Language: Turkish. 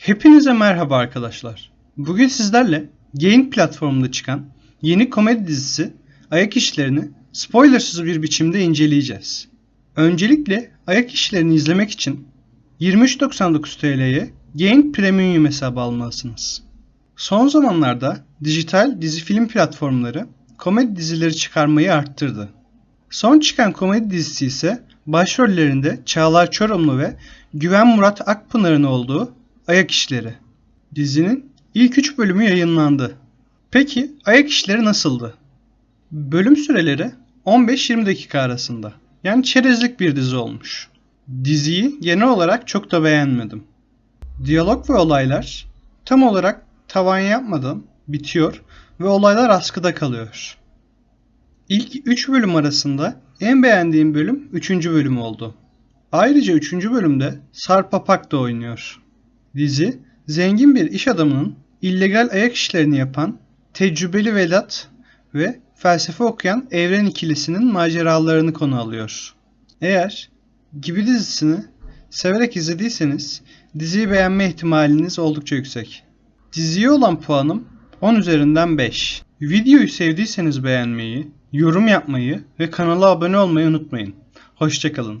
Hepinize merhaba arkadaşlar. Bugün sizlerle Gain platformunda çıkan yeni komedi dizisi Ayak İşlerini spoilersız bir biçimde inceleyeceğiz. Öncelikle Ayak İşlerini izlemek için 23.99 TL'ye Gain Premium hesabı almalısınız. Son zamanlarda dijital dizi film platformları komedi dizileri çıkarmayı arttırdı. Son çıkan komedi dizisi ise başrollerinde Çağlar Çorumlu ve Güven Murat Akpınar'ın olduğu Ayak İşleri. Dizinin ilk 3 bölümü yayınlandı. Peki Ayak İşleri nasıldı? Bölüm süreleri 15-20 dakika arasında. Yani çerezlik bir dizi olmuş. Diziyi genel olarak çok da beğenmedim. Diyalog ve olaylar tam olarak tavan yapmadan bitiyor ve olaylar askıda kalıyor. İlk 3 bölüm arasında en beğendiğim bölüm 3. bölüm oldu. Ayrıca 3. bölümde Sarp Apak da oynuyor. Dizi, zengin bir iş adamının illegal ayak işlerini yapan tecrübeli Vedat ve felsefe okuyan Evren ikilisinin maceralarını konu alıyor. Eğer Gibi dizisini severek izlediyseniz diziyi beğenme ihtimaliniz oldukça yüksek. Diziye olan puanım 10 üzerinden 5. Videoyu sevdiyseniz beğenmeyi, yorum yapmayı ve kanala abone olmayı unutmayın. Hoşçakalın.